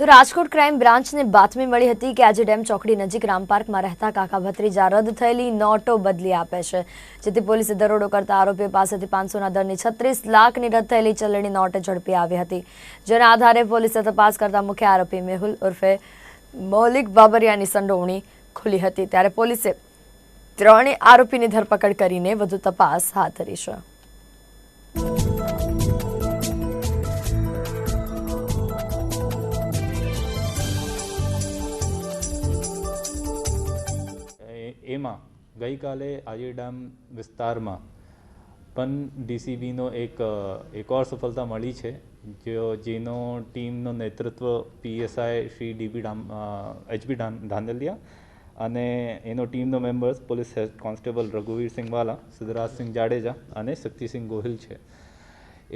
તો રાજકોટ ક્રાઇમ બ્રાન્ચને બાતમી મળી હતી કે આજે ડેમ ચોકડી નજીક રામપાર્કમાં રહેતા કાકા ભત્રીજા રદ થયેલી નોટો બદલી આપે છે. જેથી પોલીસે દરોડો કરતા આરોપીઓ પાસેથી પાંચસોના દરની છત્રીસ લાખની રદ થયેલી ચલણી નોટ ઝડપી આવી હતી. જેના આધારે પોલીસે તપાસ કરતા મુખ્ય આરોપી મેહુલ ઉર્ફે મૌલિક બાબરિયાની સંડોવણી ખુલી હતી. ત્યારે પોલીસે ત્રણેય આરોપીની ધરપકડ કરીને વધુ તપાસ હાથ ધરી છે. એમાં ગઈકાલે આજે ડેમ વિસ્તારમાં પણ ડીસીબીનો એક એક ઓર સફળતા મળી છે, જો જેનો ટીમનો નેતૃત્વ PSI Shri DB Dam HB Dhandhaliya અને એનો ટીમનો મેમ્બર્સ પોલીસ કોન્સ્ટેબલ રઘુવીર સિંઘવાલા સિદ્ધરાજસિંહ જાડેજા અને શક્તિસિંહ ગોહિલ છે.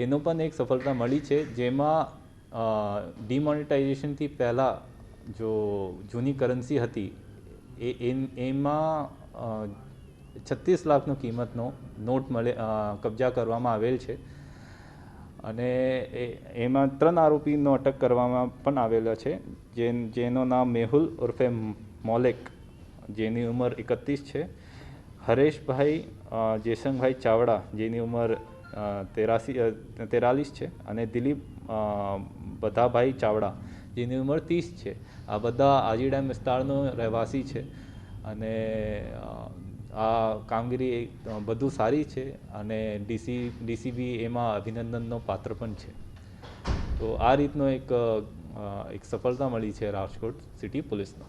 એનો પણ એક સફળતા મળી છે, જેમાં ડિમોનિટાઇઝેશનથી પહેલાં જો જૂની કરન્સી હતી એ એમાં છત્રીસ લાખનો કિંમતનો નોટ મળે કબજા કરવામાં આવેલ છે. અને એમાં ત્રણ આરોપીનો અટક કરવામાં પણ આવેલો છે. જે જેનું નામ મેહુલ ઉર્ફે મોલેક, જેની ઉંમર એકત્રીસ છે. હરેશભાઈ જેસંગભાઈ ચાવડા, જેની ઉંમર તેરાસી તેરાલીસ છે. અને દિલીપ બધાભાઈ ચાવડા. જેની ઉંમર ત્રીસ છે. આ બધા આજી ડેમ વિસ્તારનો રહેવાસી છે અને આ કામગીરી બધું સારી છે અને ડીસી, ડીસીબી એમાં અભિનંદનનો પાત્ર પણ છે. તો આ રીતનો એક એક સફળતા મળી છે રાજકોટ સિટી પોલીસનો